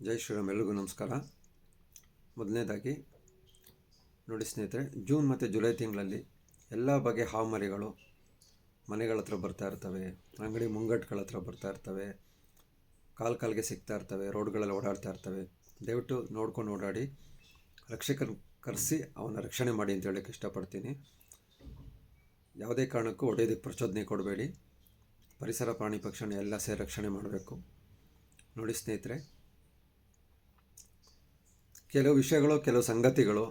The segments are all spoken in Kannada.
ಜೈ ಶ್ರೀರಾಮ್ ಎಲ್ರಿಗೂ ನಮಸ್ಕಾರ. ಮೊದಲನೇದಾಗಿ, ನೋಡಿ ಸ್ನೇಹಿತರೆ, ಜೂನ್ ಮತ್ತು ಜುಲೈ ತಿಂಗಳಲ್ಲಿ ಎಲ್ಲ ಬಗೆಯ ಹಾವುಮರಿಗಳು ಮನೆಗಳ ಹತ್ರ ಬರ್ತಾ ಇರ್ತವೆ, ಅಂಗಡಿ ಮುಂಗಟ್ಟುಗಳ ಹತ್ರ ಬರ್ತಾ ಇರ್ತವೆ, ಕಾಲು ಕಾಲಿಗೆ ಸಿಗ್ತಾ ಇರ್ತವೆ, ರೋಡ್ಗಳಲ್ಲಿ ಓಡಾಡ್ತಾ ಇರ್ತವೆ. ದಯವಿಟ್ಟು ನೋಡ್ಕೊಂಡು ಓಡಾಡಿ ರಕ್ಷಕರು ಕರೆಸಿ ಅವನ ರಕ್ಷಣೆ ಮಾಡಿ ಅಂತ ಹೇಳೋಕ್ಕೆ ಇಷ್ಟಪಡ್ತೀನಿ. ಯಾವುದೇ ಕಾರಣಕ್ಕೂ ಒಡೆಯೋದಕ್ಕೆ ಪ್ರಚೋದನೆ ಕೊಡಬೇಡಿ. ಪರಿಸರ ಪ್ರಾಣಿ ಪಕ್ಷಣ ಎಲ್ಲ ಸೇರಿ ರಕ್ಷಣೆ ಮಾಡಬೇಕು. ನೋಡಿ ಸ್ನೇಹಿತರೆ ಕೆಲವು ವಿಷಯಗಳು, ಕೆಲವು ಸಂಗತಿಗಳು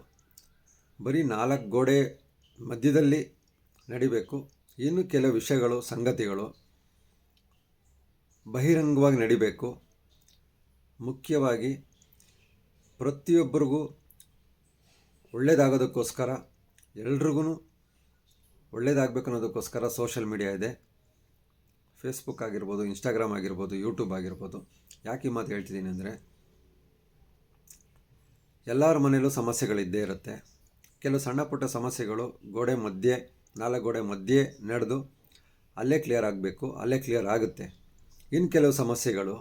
ಬರೀ ನಾಲ್ಕು ಗೋಡೆ ಮಧ್ಯದಲ್ಲಿ ನಡಿಬೇಕು. ಇನ್ನು ಕೆಲವು ವಿಷಯಗಳು, ಸಂಗತಿಗಳು ಬಹಿರಂಗವಾಗಿ ನಡಿಬೇಕು. ಮುಖ್ಯವಾಗಿ ಪ್ರತಿಯೊಬ್ಬರಿಗೂ ಒಳ್ಳೆಯದಾಗೋದಕ್ಕೋಸ್ಕರ ಎಲ್ರಿಗೂ ಒಳ್ಳೇದಾಗಬೇಕು ಅನ್ನೋದಕ್ಕೋಸ್ಕರ ಸೋಷಿಯಲ್ ಮೀಡಿಯಾ ಇದೆ. ಫೇಸ್ಬುಕ್ ಆಗಿರ್ಬೋದು ಇನ್ಸ್ಟಾಗ್ರಾಮ್ ಆಗಿರ್ಬೋದು ಯೂಟ್ಯೂಬ್ ಆಗಿರ್ಬೋದು, ಯಾಕೆ ಈ ಮಾತು ಹೇಳ್ತಿದ್ದೀನಿ ಅಂದರೆ ಎಲ್ಲರ ಮನೆಯಲ್ಲೂ ಸಮಸ್ಯೆಗಳಿದ್ದೇ ಇರುತ್ತೆ. ಕೆಲವು ಸಣ್ಣ ಪುಟ್ಟ ಸಮಸ್ಯೆಗಳು ಗೋಡೆ ಮಧ್ಯೆ, ನಾಲ್ಕು ಗೋಡೆ ಮಧ್ಯೆ ನಡೆದು ಅಲ್ಲೇ ಕ್ಲಿಯರ್ ಆಗಬೇಕು, ಅಲ್ಲೇ ಕ್ಲಿಯರ್ ಆಗುತ್ತೆ. ಇನ್ನು ಕೆಲವು ಸಮಸ್ಯೆಗಳು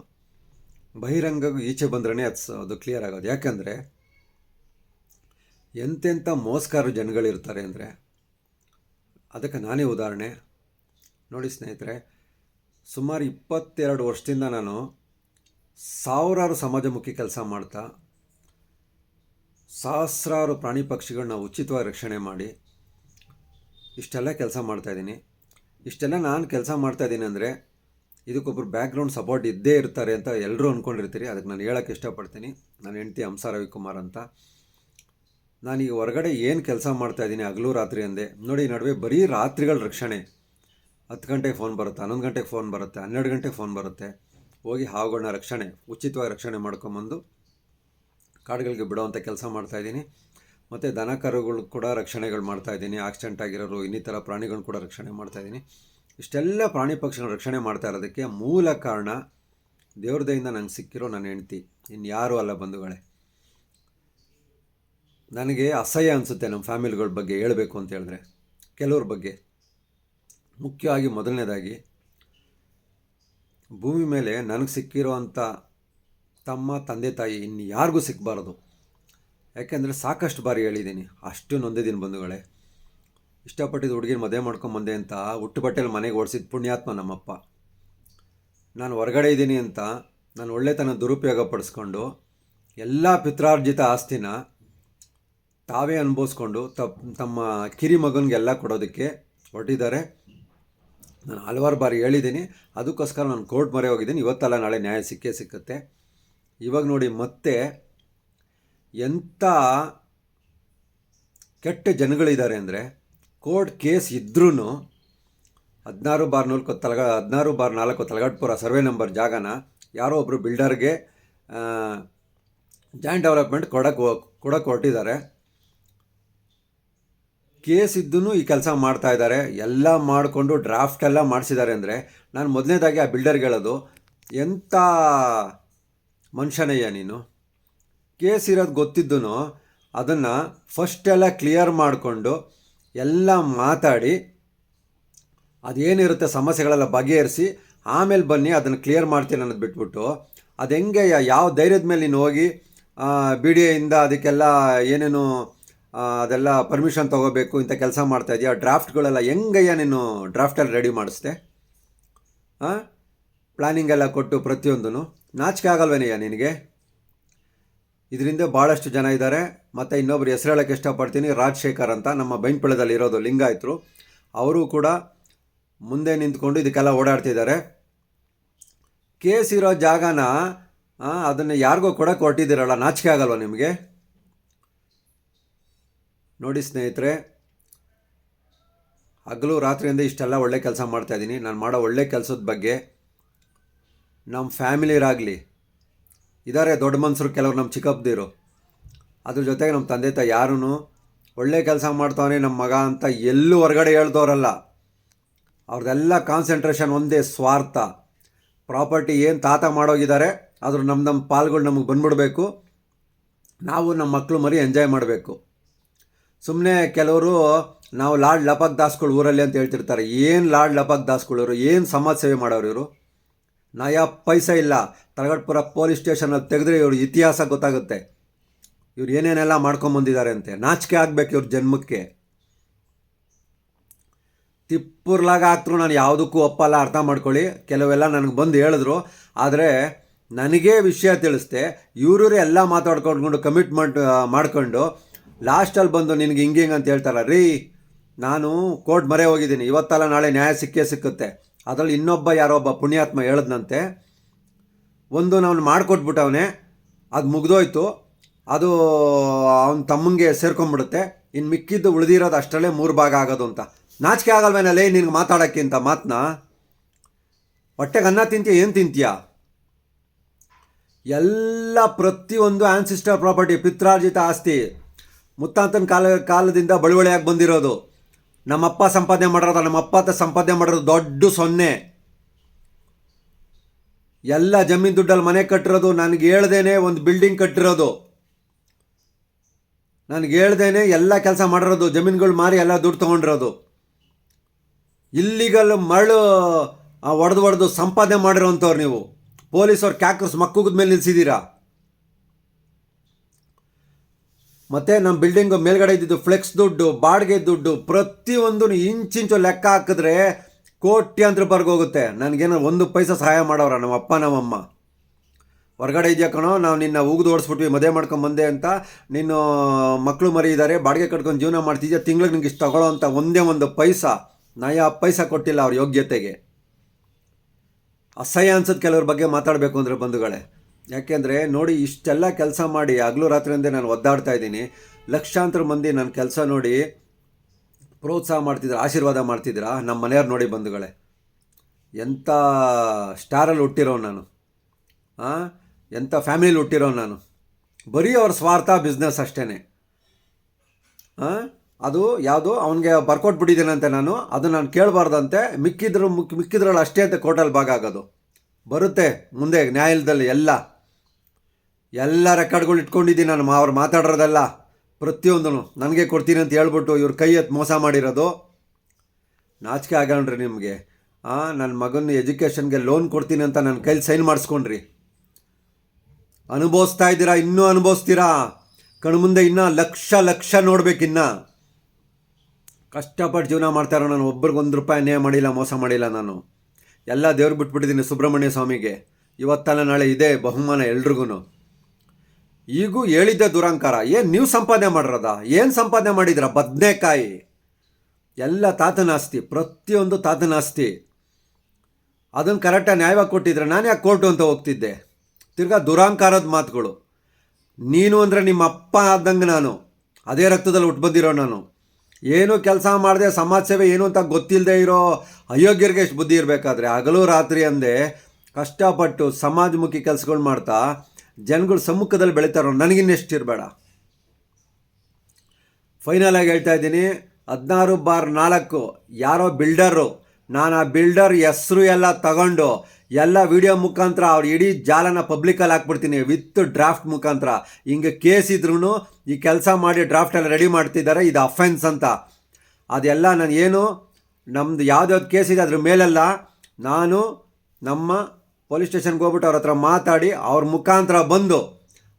ಬಹಿರಂಗ ಈಚೆ ಬಂದ್ರೇ ಅದು ಅದು ಕ್ಲಿಯರ್ ಆಗೋದು. ಯಾಕಂದರೆ ಎಂತೆಂಥ ಮೋಸ್ಕಾರ ಜನಗಳಿರ್ತಾರೆ ಅಂದರೆ, ಅದಕ್ಕೆ ನಾನೇ ಉದಾಹರಣೆ. ನೋಡಿ ಸ್ನೇಹಿತರೆ, ಸುಮಾರು ಇಪ್ಪತ್ತೆರಡು ವರ್ಷದಿಂದ ನಾನು ಸಾವಿರಾರು ಸಮಾಜಮುಖಿ ಕೆಲಸ ಮಾಡ್ತಾ ಸಹಸ್ರಾರು ಪ್ರಾಣಿ ಪಕ್ಷಿಗಳನ್ನ ಉಚಿತವಾಗಿ ರಕ್ಷಣೆ ಮಾಡಿ ಇಷ್ಟೆಲ್ಲ ಕೆಲಸ ಮಾಡ್ತಾಯಿದ್ದೀನಿ ಇಷ್ಟೆಲ್ಲ ನಾನು ಕೆಲಸ ಮಾಡ್ತಾಯಿದ್ದೀನಿ ಅಂದರೆ ಇದಕ್ಕೊಬ್ಬರು ಬ್ಯಾಕ್ಗ್ರೌಂಡ್ ಸಪೋರ್ಟ್ ಇದ್ದೇ ಇರ್ತಾರೆ ಅಂತ ಎಲ್ಲರೂ ಅಂದ್ಕೊಂಡಿರ್ತೀರಿ ಅದಕ್ಕೆ ನಾನು ಹೇಳೋಕ್ಕೆ ಇಷ್ಟಪಡ್ತೀನಿ. ನನ್ನ ಹೆಂಡತಿ ಹಂಸ ರವಿಕುಮಾರ್ ಅಂತ. ನಾನೀಗ ಹೊರಗಡೆ ಏನು ಕೆಲಸ ಮಾಡ್ತಾಯಿದ್ದೀನಿ ಹಗಲು ರಾತ್ರಿ ಅಂದೆ. ನೋಡಿ ನಡುವೆ ಬರೀ ರಾತ್ರಿಗಳ ರಕ್ಷಣೆ. ಹತ್ತು ಗಂಟೆಗೆ ಫೋನ್ ಬರುತ್ತೆ, ಹನ್ನೊಂದು ಗಂಟೆಗೆ ಫೋನ್ ಬರುತ್ತೆ, ಹನ್ನೆರಡು ಗಂಟೆಗೆ ಫೋನ್ ಬರುತ್ತೆ. ಹೋಗಿ ಹಾವುಗಳನ್ನ ರಕ್ಷಣೆ, ಉಚಿತವಾಗಿ ರಕ್ಷಣೆ ಮಾಡ್ಕೊಂಬಂದು ಕಾಡುಗಳಿಗೆ ಬಿಡುವಂಥ ಕೆಲಸ ಮಾಡ್ತಾಯಿದ್ದೀನಿ ಮತ್ತು ದನ ಕರುಗಳು ಕೂಡ ರಕ್ಷಣೆಗಳು ಮಾಡ್ತಾಯಿದ್ದೀನಿ ಆಕ್ಸಿಡೆಂಟ್ ಆಗಿರೋರು, ಇನ್ನಿತರ ಪ್ರಾಣಿಗಳನ್ನ ಕೂಡ ರಕ್ಷಣೆ ಮಾಡ್ತಾಯಿದ್ದೀನಿ ಇಷ್ಟೆಲ್ಲ ಪ್ರಾಣಿ ಪಕ್ಷಿಗಳ ರಕ್ಷಣೆ ಮಾಡ್ತಾ ಇರೋದಕ್ಕೆ ಮೂಲ ಕಾರಣ ದೇವ್ರದಯಿಂದ ನನಗೆ ನಂಗೆ ಸಿಕ್ಕಿರೋ ನನ್ನ ಹೆಂಡ್ತಿ. ಇನ್ಯಾರೂ ಅಲ್ಲ ಬಂಧುಗಳೇ. ನನಗೆ ಅಸಹ್ಯ ಅನಿಸುತ್ತೆ ನಮ್ಮ ಫ್ಯಾಮಿಲಿಗಳ ಬಗ್ಗೆ ಹೇಳಬೇಕು ಅಂತ ಹೇಳಿದ್ರೆ. ಕೆಲವ್ರ ಬಗ್ಗೆ. ಮುಖ್ಯವಾಗಿ ಮೊದಲನೇದಾಗಿ ಭೂಮಿ ಮೇಲೆ ನನಗೆ ಸಿಕ್ಕಿರೋ ಅಂಥ ತಮ್ಮ ತಂದೆ ತಾಯಿ ಇನ್ನು ಯಾರಿಗೂ ಸಿಕ್ಕಬಾರ್ದು ಯಾಕೆಂದರೆ ಸಾಕಷ್ಟು ಬಾರಿ ಹೇಳಿದ್ದೀನಿ. ಅಷ್ಟು ನೊಂದಿದ್ದೀನಿ ಬಂಧುಗಳೇ. ಇಷ್ಟಪಟ್ಟಿದ್ದು ಹುಡುಗಿನ ಮದುವೆ ಮಾಡ್ಕೊಂಬಂದೆ ಅಂತ ಹುಟ್ಟು ಬಟ್ಟೆಯಲ್ಲಿ ಮನೆಗೆ ಓಡಿಸಿದ ಪುಣ್ಯಾತ್ಮ ನಮ್ಮಪ್ಪ. ನಾನು ಹೊರಗಡೆ ಇದ್ದೀನಿ ಅಂತ ನಾನು ಒಳ್ಳೆತನ ದುರುಪಯೋಗ ಪಡಿಸ್ಕೊಂಡು ಎಲ್ಲ ಪಿತ್ರಾರ್ಜಿತ ಆಸ್ತಿನ ತಾವೇ ಅನುಭವಿಸ್ಕೊಂಡು ತಪ್, ತಮ್ಮ ಕಿರಿ ಮಗನಿಗೆಲ್ಲ ಕೊಡೋದಕ್ಕೆ ಹೊರಟಿದ್ದಾರೆ. ನಾನು ಹಲವಾರು ಬಾರಿ ಹೇಳಿದ್ದೀನಿ. ಅದಕ್ಕೋಸ್ಕರ ನಾನು ಕೋರ್ಟ್ ಮೊರೆ ಹೋಗಿದ್ದೀನಿ. ಇವತ್ತಲ್ಲ ನಾಳೆ ನ್ಯಾಯ ಸಿಕ್ಕೇ ಸಿಕ್ಕುತ್ತೆ. ಇವಾಗ ನೋಡಿ ಮತ್ತೆ ಎಂಥ ಕೆಟ್ಟ ಜನಗಳಿದ್ದಾರೆ ಅಂದರೆ ಕೋರ್ಟ್ ಕೇಸ್ ಇದ್ರೂ ಹದಿನಾರು ಬಾರ್ ನಾಲ್ಕು ತಲಗ ಹದಿನಾರು ಬಾರ್ ನಾಲ್ಕು ತಲಗಾಟ್ಪುರ ಸರ್ವೆ ನಂಬರ್ ಜಾಗನ ಯಾರೋ ಒಬ್ಬರು ಬಿಲ್ಡರ್ಗೆ ಜಾಯಿಂಟ್ ಡೆವಲಪ್ಮೆಂಟ್ ಕೊಡಕ್ಕೆ ಕೊಡಕ್ಕೆ ಹೊರಟಿದ್ದಾರೆ ಕೇಸ್ ಇದ್ದೂ ಈ ಕೆಲಸ ಮಾಡ್ತಾ ಇದ್ದಾರೆ. ಎಲ್ಲ ಮಾಡಿಕೊಂಡು ಡ್ರಾಫ್ಟ್ ಎಲ್ಲ ಮಾಡಿಸಿದ್ದಾರೆ ಅಂದರೆ ನಾನು ಮೊದಲನೇದಾಗಿ ಆ ಬಿಲ್ಡರ್ಗೆ ಹೇಳೋದು ಎಂಥ ಮನುಷ್ಯನಯ್ಯ ನೀನು? ಕೇಸ್ ಇರೋದು ಗೊತ್ತಿದ್ದೂ ಅದನ್ನು ಫಸ್ಟೆಲ್ಲ ಕ್ಲಿಯರ್ ಮಾಡಿಕೊಂಡು ಎಲ್ಲ ಮಾತಾಡಿ, ಅದೇನಿರುತ್ತೆ ಸಮಸ್ಯೆಗಳೆಲ್ಲ ಬಗೆಹರಿಸಿ, ಆಮೇಲೆ ಬನ್ನಿ ಅದನ್ನು ಕ್ಲಿಯರ್ ಮಾಡ್ತೀನಿ ಅನ್ನೋದು ಬಿಟ್ಬಿಟ್ಟು, ಅದು ಹೆಂಗೆ ಯಾವ ಧೈರ್ಯದ ಮೇಲೆ ನೀನು ಹೋಗಿ ಬಿ ಡಿ ಎಯಿಂದ ಅದಕ್ಕೆಲ್ಲ ಏನೇನು ಅದೆಲ್ಲ ಪರ್ಮಿಷನ್ ತೊಗೋಬೇಕು ಇಂಥ ಕೆಲಸ ಮಾಡ್ತಾ ಇದೆಯಾ? ಡ್ರಾಫ್ಟ್ಗಳೆಲ್ಲ ಹೆಂಗಯ್ಯ ನೀನು ಡ್ರಾಫ್ಟಲ್ಲಿ ರೆಡಿ ಮಾಡಿಸ್ದೆ? ಹಾಂ ಎಲ್ಲ ಕೊಟ್ಟು ಪ್ರತಿಯೊಂದೂ ನಾಚಿಕೆ ಆಗಲ್ವೇನಯ್ಯ ನಿನಗೆ? ಇದರಿಂದ ಭಾಳಷ್ಟು ಜನ ಇದ್ದಾರೆ. ಮತ್ತು ಇನ್ನೊಬ್ರು ಹೆಸರು ಹೇಳೋಕ್ಕೆ ಇಷ್ಟಪಡ್ತೀನಿ, ರಾಜಶೇಖರ್ ಅಂತ. ನಮ್ಮ ಬೈನ್ಪಳ್ಳದಲ್ಲಿ ಇರೋದು ಲಿಂಗಾಯತರು. ಅವರು ಕೂಡ ಮುಂದೆ ನಿಂತ್ಕೊಂಡು ಇದಕ್ಕೆಲ್ಲ ಓಡಾಡ್ತಿದ್ದಾರೆ. ಕೇಸ್ ಇರೋ ಜಾಗನ ಅದನ್ನು ಯಾರಿಗೋ ಕೊಡೋಕೆ ಕೊಟ್ಟಿದ್ದೀರಲ್ಲ ನಾಚಿಕೆ ಆಗಲ್ವ ನಿಮಗೆ? ನೋಡಿ ಸ್ನೇಹಿತರೆ, ಹಗಲು ರಾತ್ರಿಯಿಂದ ಇಷ್ಟೆಲ್ಲ ಒಳ್ಳೆ ಕೆಲಸ ಮಾಡ್ತಾಯಿದ್ದೀನಿ ನಾನು ಮಾಡೋ ಒಳ್ಳೆ ಕೆಲಸದ ಬಗ್ಗೆ ನಮ್ಮ ಫ್ಯಾಮಿಲಿರಾಗಲಿ ಇದ್ದಾರೆ ದೊಡ್ಡ ಮನುಷ್ಯರು ಕೆಲವರು ನಮ್ಮ ಚಿಕ್ಕಪ್ಪದಿರು. ಅದ್ರ ಜೊತೆಗೆ ನಮ್ಮ ತಂದೆ ತಾಯಿ ಯಾರೂ ಒಳ್ಳೆ ಕೆಲಸ ಮಾಡ್ತಾವನೆ ನಮ್ಮ ಮಗ ಅಂತ ಎಲ್ಲೂ ಹೊರಗಡೆ ಹೇಳ್ದವ್ರಲ್ಲ. ಅವ್ರದ್ದೆಲ್ಲ ಕಾನ್ಸಂಟ್ರೇಷನ್ ಒಂದೇ ಸ್ವಾರ್ಥ. ಪ್ರಾಪರ್ಟಿ ಏನು ತಾತ ಮಾಡೋಗಿದ್ದಾರೆ ಆದರೂ ನಮ್ಮ ನಮ್ಮ ಪಾಲ್ಗಳು ನಮಗೆ ಬಂದ್ಬಿಡಬೇಕು. ನಾವು ನಮ್ಮ ಮಕ್ಕಳು ಮರಿ ಎಂಜಾಯ್ ಮಾಡಬೇಕು. ಸುಮ್ಮನೆ ಕೆಲವರು, ನಾವು ಲಾಡ್ ಲಪಕ್ ದಾಸ್ಗಳು ಊರಲ್ಲಿ ಅಂತ ಹೇಳ್ತಿರ್ತಾರೆ. ಏನು ಲಾಡ್ ಲಪಕ್ ದಾಸ್ಗಳವರು ಏನು ಸಮಾಜ ಸೇವೆ ಮಾಡೋರು ಇವರು? ನಯ ಪೈಸ ಇಲ್ಲ. ತರಗಡ್ಪುರ ಪೊಲೀಸ್ ಸ್ಟೇಷನಲ್ಲಿ ತೆಗೆದ್ರೆ ಇವ್ರ ಇತಿಹಾಸ ಗೊತ್ತಾಗುತ್ತೆ. ಇವ್ರು ಏನೇನೆಲ್ಲ ಮಾಡ್ಕೊಂಬಂದಿದ್ದಾರೆ ಅಂತೆ. ನಾಚಿಕೆ ಆಗಬೇಕು ಇವ್ರ ಜನ್ಮಕ್ಕೆ. ತಿಪ್ಪುರ್ಲಾಗ ಹಾಕ್ದ್ರು ನಾನು ಯಾವುದಕ್ಕೂ ಒಪ್ಪಲ್ಲ, ಅರ್ಥ ಮಾಡ್ಕೊಳ್ಳಿ. ಕೆಲವೆಲ್ಲ ನನಗೆ ಬಂದು ಹೇಳಿದ್ರು. ಆದರೆ ನನಗೇ ವಿಷಯ ತಿಳಿಸ್ತೆ ಇವ್ರವ್ರೆ ಎಲ್ಲ ಮಾತಾಡ್ಕೊಂಡು ಕಮಿಟ್ಮೆಂಟ್ ಮಾಡ್ಕೊಂಡು ಲಾಸ್ಟಲ್ಲಿ ಬಂದು ನಿನಗೆ ಹಿಂಗೆ ಹಿಂಗೆ ಅಂತ ಹೇಳ್ತಾರ, ರೀ, ನಾನು ಕೋರ್ಟ್ ಮರೆ ಹೋಗಿದ್ದೀನಿ. ಇವತ್ತಲ್ಲ ನಾಳೆ ನ್ಯಾಯ ಸಿಕ್ಕೇ ಸಿಕ್ಕುತ್ತೆ. ಅದರಲ್ಲಿ ಇನ್ನೊಬ್ಬ ಯಾರೋ ಒಬ್ಬ ಪುಣ್ಯಾತ್ಮ ಹೇಳದ್ನಂತೆ. ಒಂದು ನಾವು ಮಾಡಿಕೊಟ್ಬಿಟ್ಟವನೇ, ಅದು ಮುಗ್ದೋಯ್ತು. ಅದು ಅವನ ತಮ್ಮಂಗೆ ಸೇರ್ಕೊಂಡ್ಬಿಡುತ್ತೆ ಇನ್ನು ಮಿಕ್ಕಿದ್ದು ಉಳಿದಿರೋದು ಅಷ್ಟರಲ್ಲೇ ಮೂರು ಭಾಗ ಆಗೋದು ಅಂತ. ನಾಚಿಕೆ ಆಗಲ್ವೇನಲ್ಲೇ ನಿನಗೆ ಮಾತಾಡೋಕ್ಕೆ ಅಂತ ಮಾತನ್ನ ಹೊಟ್ಟೆಗೆ ಅನ್ನ ತಿಂತೀಯ, ಏನು ತಿಂತೀಯ? ಎಲ್ಲ ಪ್ರತಿಯೊಂದು ಆನ್ಸಿಸ್ಟರ್ ಪ್ರಾಪರ್ಟಿ ಪಿತ್ರಾರ್ಜಿತ ಆಸ್ತಿ ಮುತ್ತಾಂತನ ಕಾಲ, ಕಾಲದಿಂದ ಬಳುವಳಿಯಾಗಿ ಬಂದಿರೋದು. ನಮ್ಮಪ್ಪ ಸಂಪಾದನೆ ಮಾಡಿರೋದು, ನಮ್ಮಪ್ಪ ಅಂತ ಸಂಪಾದನೆ ಮಾಡಿರೋದು ದೊಡ್ಡ ಸೊನ್ನೆ. ಎಲ್ಲ ಜಮೀನು ದುಡ್ಡಲ್ಲಿ ಮನೆ ಕಟ್ಟಿರೋದು, ನನಗೆ ಹೇಳ್ದೇನೆ ಒಂದು ಬಿಲ್ಡಿಂಗ್ ಕಟ್ಟಿರೋದು. ನನಗೆ ಹೇಳ್ದೇನೆ ಎಲ್ಲ ಕೆಲಸ ಮಾಡಿರೋದು, ಜಮೀನುಗಳು ಮಾರಿ ಎಲ್ಲ ದುಡ್ಡು ತೊಗೊಂಡಿರೋದು. ಇಲ್ಲಿಗಲ್ ಮರಳು ಒಡೆದು ಒಡೆದು ಸಂಪಾದನೆ ಮಾಡಿರೋವಂಥವ್ರು ನೀವು. ಪೊಲೀಸವ್ರು ಕ್ಯಾಕರ್ಸ್ ಮಕ್ಕುಗದ ಮೇಲೆ ನಿಲ್ಸಿದ್ದೀರಾ ಮತ್ತು ನಮ್ಮ ಬಿಲ್ಡಿಂಗು ಮೇಲ್ಗಡೆ ಇದ್ದಿದ್ದು ಫ್ಲೆಕ್ಸ್ ದುಡ್ಡು, ಬಾಡಿಗೆ ದುಡ್ಡು ಪ್ರತಿಯೊಂದು ಇಂಚಿಂಚು ಲೆಕ್ಕ ಹಾಕಿದ್ರೆ ಕೋಟ್ಯಾಂತರ ರೂಪಾಯಿಗೆ ಹೋಗುತ್ತೆ. ನನಗೇನೋ ಒಂದು ಪೈಸೆ ಸಹಾಯ ಮಾಡೋರ ನಮ್ಮ ಅಪ್ಪ ನಮ್ಮಮ್ಮ ಹೊರಗಡೆ ಇದೆಯಾ ಕಣೋ, ನಾವು ನಿನ್ನ ಉಗಿದು ಓಡಿಸ್ಬಿಟ್ವಿ, ಮದುವೆ ಮಾಡ್ಕೊಂಡು ಬಂದೆ ಅಂತ. ನೀನು ಮಕ್ಕಳು ಮರಿ ಇದ್ದಾರೆ ಬಾಡಿಗೆ ಕಟ್ಕೊಂಡು ಜೀವನ ಮಾಡ್ತಿದ್ಯಾ, ತಿಂಗ್ಳಿಗೆ ನಿಂಗೆ ಇಷ್ಟು ತಗೊಳ್ಳೋ ಅಂತ ಒಂದೇ ಒಂದು ಪೈಸಾ. ನಾಯ ಪೈಸಾ ಕೊಟ್ಟಿಲ್ಲ ಅವ್ರ ಯೋಗ್ಯತೆಗೆ. ಅಸಹ್ಯ ಅನ್ಸೋದು ಕೆಲವ್ರ ಬಗ್ಗೆ ಮಾತಾಡಬೇಕು ಅಂದರೆ ಬಂಧುಗಳೇ. ಯಾಕೆಂದರೆ ನೋಡಿ, ಇಷ್ಟೆಲ್ಲ ಕೆಲಸ ಮಾಡಿ, ಹಗಲು ರಾತ್ರಿಯಿಂದ ನಾನು ಒದ್ದಾಡ್ತಾ ಇದ್ದೀನಿ. ಲಕ್ಷಾಂತರ ಮಂದಿ ನನ್ನ ಕೆಲಸ ನೋಡಿ ಪ್ರೋತ್ಸಾಹ ಮಾಡ್ತಿದ್ರು, ಆಶೀರ್ವಾದ ಮಾಡ್ತಿದ್ದೀರಾ ನಮ್ಮ ಮನೆಯವ್ರು ನೋಡಿ ಬಂಧುಗಳೇ. ಎಂಥ ಸ್ಟಾರಲ್ಲಿ ಹುಟ್ಟಿರೋ ನಾನು. ಹಾಂ ಎಂಥ ಫ್ಯಾಮಿಲಿ ಹುಟ್ಟಿರೋ ನಾನು. ಬರೀ ಅವ್ರ ಸ್ವಾರ್ಥ ಬಿಸ್ನೆಸ್ ಅಷ್ಟೇ ಹಾಂ ಅದು ಯಾವುದು ಅವನಿಗೆ ಬರ್ಕೊಟ್ಬಿಟ್ಟಿದ್ದೀನಂತೆ ನಾನು. ಅದು ನಾನು ಕೇಳಬಾರ್ದಂತೆ. ಮಿಕ್ಕಿದ್ರು, ಮುಕ್ ಮಿಕ್ಕಿದ್ರಲ್ಲಿ ಅಷ್ಟೇ ಅಂತ ಕೋರ್ಟಲ್ಲಿ ಭಾಗ ಆಗೋದು. ಬರುತ್ತೆ ಮುಂದೆ ನ್ಯಾಯಾಲಯದಲ್ಲಿ ಎಲ್ಲ. ಎಲ್ಲ ರೆಕಾರ್ಡ್ಗಳು ಇಟ್ಕೊಂಡಿದ್ದೀನಿ ನಾನು ಅವ್ರು ಮಾತಾಡಿರೋದೆಲ್ಲ. ಪ್ರತಿಯೊಂದೂ ನನಗೆ ಕೊಡ್ತೀನಿ ಅಂತ ಹೇಳ್ಬಿಟ್ಟು ಇವ್ರ ಕೈ ಎತ್ತು ಮೋಸ ಮಾಡಿರೋದು. ನಾಚಿಕೆ ಆಗಣ್ರಿ ನಿಮಗೆ. ಹಾಂ ನನ್ನ ಮಗನ ಎಜುಕೇಷನ್ಗೆ ಲೋನ್ ಕೊಡ್ತೀನಿ ಅಂತ ನನ್ನ ಕೈಲಿ ಸೈನ್ ಮಾಡಿಸ್ಕೊಂಡ್ರಿ. ಅನುಭವಿಸ್ತಾ ಇದ್ದೀರಾ? ಇನ್ನೂ ಅನುಭವಿಸ್ತೀರಾ? ಕಣ್ಮುಂದೆ ಇನ್ನೂ ಲಕ್ಷ ಲಕ್ಷ ನೋಡ್ಬೇಕಿನ್ನ ಕಷ್ಟಪಟ್ಟು ಜೀವನ ಮಾಡ್ತಾರೋ ನಾನು ಒಬ್ರಿಗೆ ಒಂದು ರೂಪಾಯಿ ಅನ್ಯಾಯ ಮಾಡಿಲ್ಲ, ಮೋಸ ಮಾಡಿಲ್ಲ ನಾನು. ಎಲ್ಲ ದೇವ್ರಿಗೆ ಬಿಟ್ಬಿಟ್ಟಿದ್ದೀನಿ ಸುಬ್ರಹ್ಮಣ್ಯ ಸ್ವಾಮಿಗೆ. ಇವತ್ತಲ್ಲ ನಾಳೆ ಇದೇ ಬಹುಮಾನ ಎಲ್ರಿಗೂ ಈಗೂ ಹೇಳಿದ್ದೆ ದುರಂಕಾರ. ಏನು ನೀವು ಸಂಪಾದನೆ ಮಾಡಿರೋದ? ಏನು ಸಂಪಾದನೆ ಮಾಡಿದ್ರ ಬದನೆಕಾಯಿ. ಎಲ್ಲ ತಾತನ ಆಸ್ತಿ, ಪ್ರತಿಯೊಂದು ತಾತನ ಆಸ್ತಿ. ಅದನ್ನು ಕರೆಕ್ಟಾಗಿ ನ್ಯಾಯವಾಗಿ ಕೊಟ್ಟಿದ್ರೆ ನಾನು ಯಾಕೆ ಕೋರ್ಟು ಅಂತ ಹೋಗ್ತಿದ್ದೆ? ತಿರ್ಗಾ ದುರಾಂಕಾರದ ಮಾತುಗಳು. ನೀನು ಅಂದರೆ ನಿಮ್ಮ ಅಪ್ಪ ಆದಂಗೆ ನಾನು. ಅದೇ ರಕ್ತದಲ್ಲಿ ಹುಟ್ಟು ಬಂದಿರೋ ನಾನು. ಏನು ಕೆಲಸ ಮಾಡಿದೆ, ಸಮಾಜ ಸೇವೆ ಏನು ಅಂತ ಗೊತ್ತಿಲ್ಲದೆ ಇರೋ ಅಯೋಗ್ಯರಿಗೆ ಎಷ್ಟು ಬುದ್ಧಿ ಇರಬೇಕಾದ್ರೆ, ಹಗಲು ರಾತ್ರಿ ಅಂದೆ ಕಷ್ಟಪಟ್ಟು ಸಮಾಜಮುಖಿ ಕೆಲಸಗಳು ಮಾಡ್ತಾ ಜನಗಳು ಸಮ್ಮುಖದಲ್ಲಿ ಬೆಳೀತಾರೋ ನನಗಿನ್ನೆಷ್ಟು ಇರಬೇಡ. ಫೈನಲ್ ಆಗಿ ಹೇಳ್ತಾ ಇದ್ದೀನಿ. ಹದಿನಾರು ಬಾರ್ ನಾಲ್ಕು. ಯಾರೋ ಬಿಲ್ಡರು. ನಾನು ಆ ಬಿಲ್ಡರ್ ಹೆಸರು ಎಲ್ಲ ತಗೊಂಡು ಎಲ್ಲ ವಿಡಿಯೋ ಮುಖಾಂತರ ಅವ್ರು ಇಡೀ ಜಾಲನ ಪಬ್ಲಿಕಲ್ಲಿ ಹಾಕ್ಬಿಡ್ತೀನಿ. ವಿತ್ ಡ್ರಾಫ್ಟ್ ಮುಖಾಂತರ. ಹಿಂಗೆ ಕೇಸ್ ಇದ್ರೂ ಈ ಕೆಲಸ ಮಾಡಿ ಡ್ರಾಫ್ಟ್ ಎಲ್ಲ ರೆಡಿ ಮಾಡ್ತಿದ್ದಾರೆ. ಇದು ಅಫೆನ್ಸ್ ಅಂತ. ಅದೆಲ್ಲ ನಾನು ಏನು ನಮ್ಮದು ಯಾವುದ್ಯಾವ್ದು ಕೇಸ್ ಇದೆ ಅದ್ರ ಮೇಲೆಲ್ಲ, ನಾನು ನಮ್ಮ ಪೊಲೀಸ್ ಸ್ಟೇಷನ್ಗೆ ಹೋಗ್ಬಿಟ್ಟು ಅವ್ರ ಹತ್ರ ಮಾತಾಡಿ ಅವ್ರ ಮುಖಾಂತರ ಬಂದು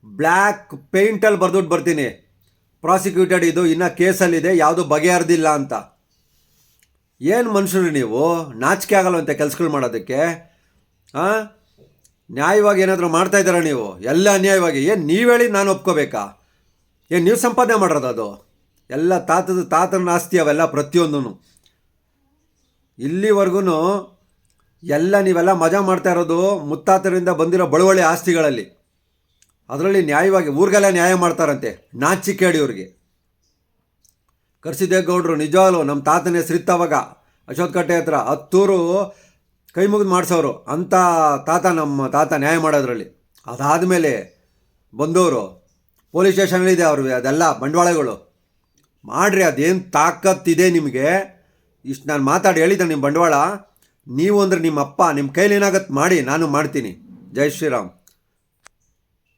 ಬ್ಲ್ಯಾಕ್ ಪೇಂಟಲ್ಲಿ ಬರ್ದುಬಿಟ್ಟು ಬರ್ತೀನಿ. ಪ್ರಾಸಿಕ್ಯೂಟೆಡ್ ಇದು, ಇನ್ನೂ ಕೇಸಲ್ಲಿದೆ, ಯಾವುದು ಬಗೆಹರಿದಿಲ್ಲ ಅಂತ. ಏನು ಮನುಷ್ಯರು ನೀವು? ನಾಚಿಕೆ ಆಗಲ್ವಂತೆ ಕೆಲಸಗಳು ಮಾಡೋದಕ್ಕೆ? ಹಾಂ ನ್ಯಾಯವಾಗಿ ಏನಾದರೂ ಮಾಡ್ತಾ ಇದ್ದೀರಾ ನೀವು? ಎಲ್ಲ ಅನ್ಯಾಯವಾಗಿ. ಏನು ನೀವು ಹೇಳಿ ನಾನು ಒಪ್ಕೋಬೇಕಾ? ಏನು ನೀವು ಸಂಪಾದನೆ ಮಾಡಿರೋದು ಅದು? ಎಲ್ಲ ತಾತದ ತಾತನ ಆಸ್ತಿ ಅವೆಲ್ಲ ಪ್ರತಿಯೊಂದೂ ಇಲ್ಲಿವರೆಗೂ ಎಲ್ಲ ನೀವೆಲ್ಲ ಮಜಾ ಮಾಡ್ತಾ ಇರೋದು ಮುತ್ತಾತರಿಂದ ಬಂದಿರೋ ಬಳುವಳಿ ಆಸ್ತಿಗಳಲ್ಲಿ. ಅದರಲ್ಲಿ ನ್ಯಾಯವಾಗಿ ಊರಿಗೆಲ್ಲ ನ್ಯಾಯ ಮಾಡ್ತಾರಂತೆ ನಾಚಿ ಕೇಳಿ ಇವ್ರಿಗೆ ಕರ್ಸಿದ್ದೇಗೌಡರು, ನಿಜವಾಗ್ಲು ನಮ್ಮ ತಾತನ ಹೆಸರಿತ್ತವಾಗ ಅಶೋಕಟ್ಟೆ ಹತ್ರ ಹತ್ತೂರು ಕೈ ಮುಗಿದು ಮಾಡಿಸೋರು ಅಂಥ ತಾತ ನಮ್ಮ ತಾತ ನ್ಯಾಯ ಮಾಡೋದ್ರಲ್ಲಿ. ಅದಾದಮೇಲೆ ಬಂದವರು ಪೊಲೀಸ್ ಸ್ಟೇಷನಲ್ಲಿದೆ ಅವ್ರು, ಅದೆಲ್ಲ ಬಂಡವಾಳಗಳು. ಮಾಡಿರಿ, ಅದೇನು ತಾಕತ್ತಿದೆ ನಿಮಗೆ? ಇಷ್ಟು ನಾನು ಮಾತಾಡಿ ಹೇಳಿದ್ದೆ ನಿಮ್ಮ ಬಂಡವಾಳ. ನೀವು ಅಂದರೆ ನಿಮ್ಮ ಅಪ್ಪ ನಿಮ್ಮ ಕೈಲಿ ಏನಾಗತ್ತೆ ಮಾಡಿ ನಾನು ಮಾಡ್ತೀನಿ. ಜೈ ಶ್ರೀರಾಮ್.